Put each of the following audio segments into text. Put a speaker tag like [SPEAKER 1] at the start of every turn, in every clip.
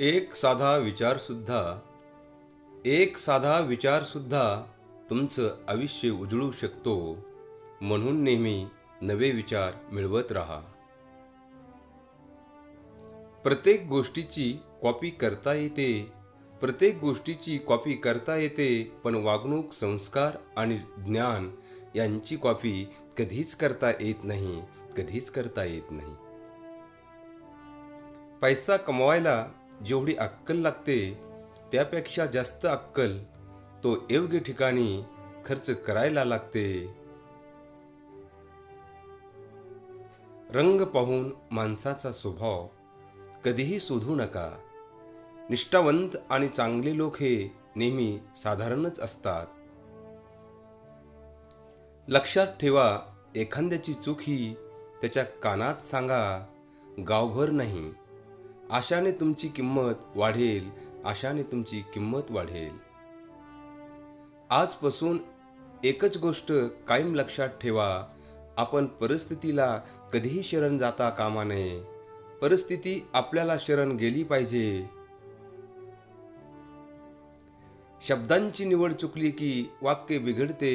[SPEAKER 1] एक साधा विचारसुद्धा एक साधा विचारसुद्धा तुमचं आयुष्य उजळू शकतो म्हणून नेहमी नवे विचार मिळवत राहा. प्रत्येक गोष्टीची कॉपी करता येते प्रत्येक गोष्टीची कॉपी करता येते पण वागणूक संस्कार आणि ज्ञान यांची कॉपी कधीच करता येत नाही कधीच करता येत नाही. पैसा कमवायला जेवढी अक्कल लागते त्यापेक्षा जास्त अक्कल तो योग्य ठिकाणी खर्च करायला लागते. रंग पाहून माणसाचा स्वभाव कधीही शोधू नका. निष्ठावंत आणि चांगले लोक हे नेहमी साधारणच असतात. लक्षात ठेवा एखाद्याची चूक ही त्याच्या कानात सांगा गावभर नाही. आशाने तुमची किंमत वाढेल आशाने तुमची किंमत वाढेल. आजपासून एकच गोष्ट कायम लक्षात ठेवा. आपण परिस्थितीला कधीही शरण जाता कामा नये. परिस्थिती आपल्याला शरण गेली पाहिजे. शब्दांची निवड चुकली की वाक्य बिघडते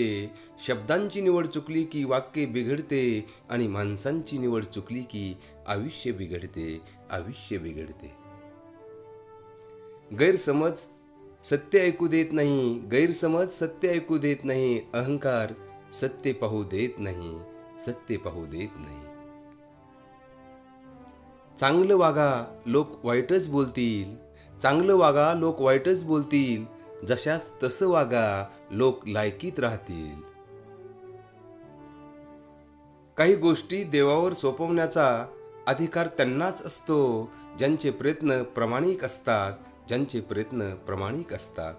[SPEAKER 1] शब्दांची निवड चुकली की वाक्य बिघडते आणि माणसांची निवड चुकली की आयुष्य बिघडते आयुष्य बिघडते. गैरसमज सत्य ऐकू देत नाही गैरसमज सत्य ऐकू देत नाही अहंकार सत्य पाहू देत नाही सत्य पाहू देत नाही. चांगलं वागा लोक वाईटच बोलतील. चांगलं वागा लोक वाईटच बोलतील. जशास तसं वागा लोक लायकीत राहतील. काही गोष्टी देवावर सोपवण्याचा अधिकार त्यांनाच असतो ज्यांचे प्रयत्न प्रामाणिक असतात ज्यांचे प्रयत्न प्रामाणिक असतात.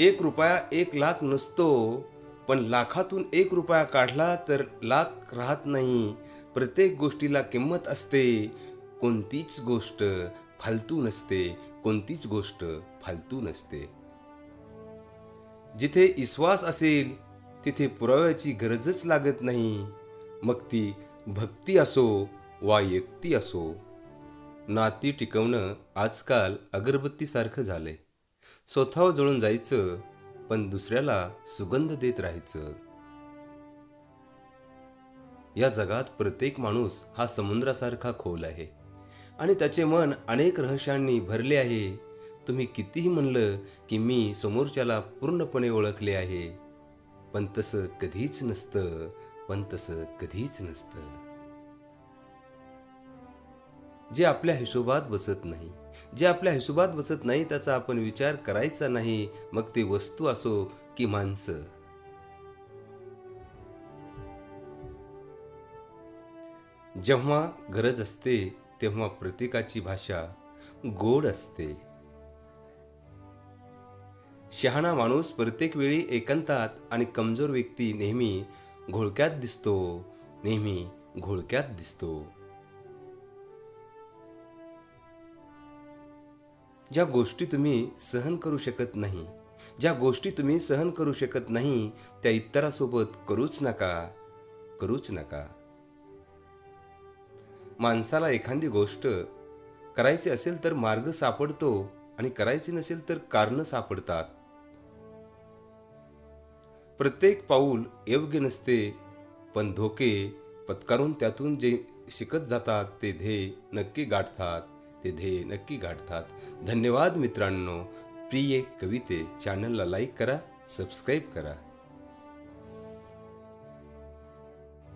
[SPEAKER 1] एक रुपया एक लाख नसतो पण लाखातून एक रुपया काढला तर लाख राहत नाही. प्रत्येक गोष्टीला किंमत असते. कोणतीच गोष्ट फालतू नसते कोणतीच गोष्ट फालतू नसते. जिथे विश्वास असेल तिथे पुराव्याची गरजच लागत नाही. मग ती भक्ती असो वा व्यक्ती असो नाती टिकवणं आजकाल अगरबत्तीसारखं झालंय. स्वतःवर जळून जायचं पण दुसऱ्याला सुगंध देत राहायचं. या जगात प्रत्येक माणूस हा समुद्रासारखा खोल आहे. आणि त्याचे मन अनेक रहस्यांनी भरले आहे. तुम्ही कितीही म्हणलं की मी समोरच्याला पूर्णपणे ओळखले आहे. पण तसं कधीच नसतं पण तसं कधीच नसतं. जे आपल्या हिशोबात बसत नाही जे आपल्या हिशोबात बसत नाही त्याचा आपण विचार करायचा नाही मग ते वस्तू असो की माणसं. जेव्हा गरज असते तेव्हा प्रत्येकाची भाषा गोड असते. शहाणा माणूस प्रत्येक वेळी एकांतात आणि कमजोर व्यक्ती नेहमी घोळक्यात दिसतो नेहमी घोळक्यात दिसतो. ज्या गोष्टी तुम्ही सहन करू शकत नाही ज्या गोष्टी तुम्ही सहन करू शकत नाही त्या इतरासोबत करूच नका करूच नका. माणसाला एखादी गोष्ट करायची असेल तर मार्ग सापडतो आणि करायची नसेल तर कारण सापडतात. प्रत्येक पाऊल योग्य नसते पण धोके पत्करून त्यातून जे शिकत जातात ते ध्येय नक्की गाठतात ते ध्येय नक्की गाठतात. धन्यवाद मित्रांनो. प्रिय कविते चॅनलला लाईक करा सबस्क्राईब करा.